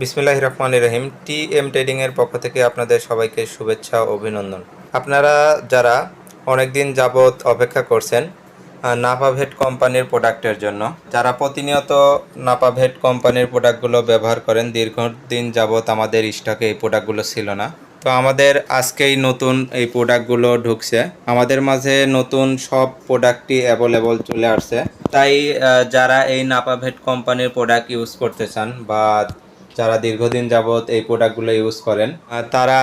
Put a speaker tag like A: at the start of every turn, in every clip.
A: বিসমিল্লাহ রহমান রহিম T M ট্রেডিংয়ের পক্ষ থেকে আপনাদের সবাইকে শুভেচ্ছা অভিনন্দন। আপনারা যারা অনেক দিন যাবৎ অপেক্ষা করছেন নাপাভেট কোম্পানির প্রোডাক্টের জন্য, যারা প্রতিনিয়ত নাপাভেট কোম্পানির প্রোডাক্টগুলো ব্যবহার করেন, দীর্ঘদিন যাবৎ আমাদের স্টকে এই প্রোডাক্টগুলো ছিল না। তো আমাদের আজকেই নতুন এই প্রোডাক্টগুলো ঢুকছে। আমাদের মাঝে নতুন সব প্রোডাক্টই অ্যাভেলেবল চলে আসছে। তাই যারা এই নাপাভেট কোম্পানির প্রোডাক্ট ইউজ করতে চান বা যারা দীর্ঘদিন যাবৎ এই প্রোডাক্টগুলো ইউজ করেন তারা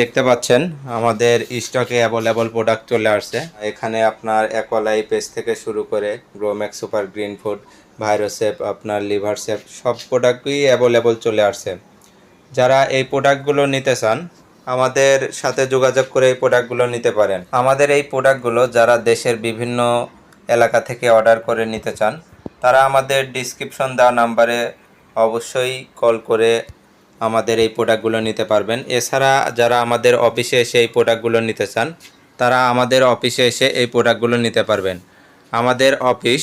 A: দেখতে পাচ্ছেন আমাদের স্টকে অ্যাভেলেবল প্রোডাক্ট চলে আসছে। এখানে আপনার অ্যাকোয়ালাই পেস্ট থেকে শুরু করে গ্রোম্যাক্স সুপার গ্রিন ফুড ভাইরোসেপ আপনার লিভার সেপ সব প্রোডাক্টই অ্যাভেলেবল চলে আসছে। যারা এই প্রোডাক্টগুলো নিতে চান, আমাদের সাথে যোগাযোগ করে এই প্রোডাক্টগুলো নিতে পারেন। আমাদের এই প্রোডাক্টগুলো যারা দেশের বিভিন্ন এলাকা থেকে অর্ডার করে নিতে চান, তারা আমাদের ডিসক্রিপশন দেওয়া নাম্বারে অবশ্যই কল করে আমাদের এই প্রোডাক্টগুলো নিতে পারবেন। এছাড়া যারা আমাদের অফিসে এসে এই প্রোডাক্টগুলো নিতে চান, তারা আমাদের অফিসে এসে এই প্রোডাক্টগুলো নিতে পারবেন। আমাদের অফিস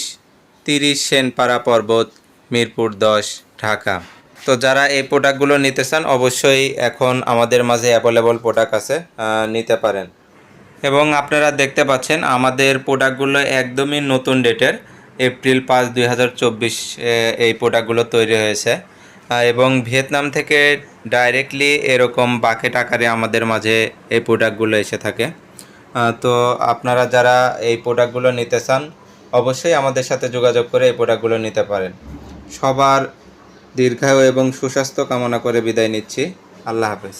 A: তিরিশ সেনপাড়া পর্বত, মিরপুর দশ, ঢাকা। তো যারা এই প্রোডাক্টগুলো নিতে চান, অবশ্যই এখন আমাদের মাঝে অ্যাভেলেবল প্রোডাক্ট আছে নিতে পারেন। এবং আপনারা দেখতে পাচ্ছেন, আমাদের প্রোডাক্টগুলো একদমই নতুন ডেটের এপ্রিল পাঁচ, দুই এই প্রোডাক্টগুলো তৈরি হয়েছে। এবং ভিয়েতনাম থেকে ডাইরেক্টলি এরকম বাকেট আকারে আমাদের মাঝে এই প্রোডাক্টগুলো এসে থাকে। তো আপনারা যারা এই প্রোডাক্টগুলো নিতে চান, অবশ্যই আমাদের সাথে যোগাযোগ করে এই প্রোডাক্টগুলো নিতে পারেন। সবার দীর্ঘায়ু এবং সুস্বাস্থ্য কামনা করে বিদায় নিচ্ছি। আল্লাহ হাফেজ।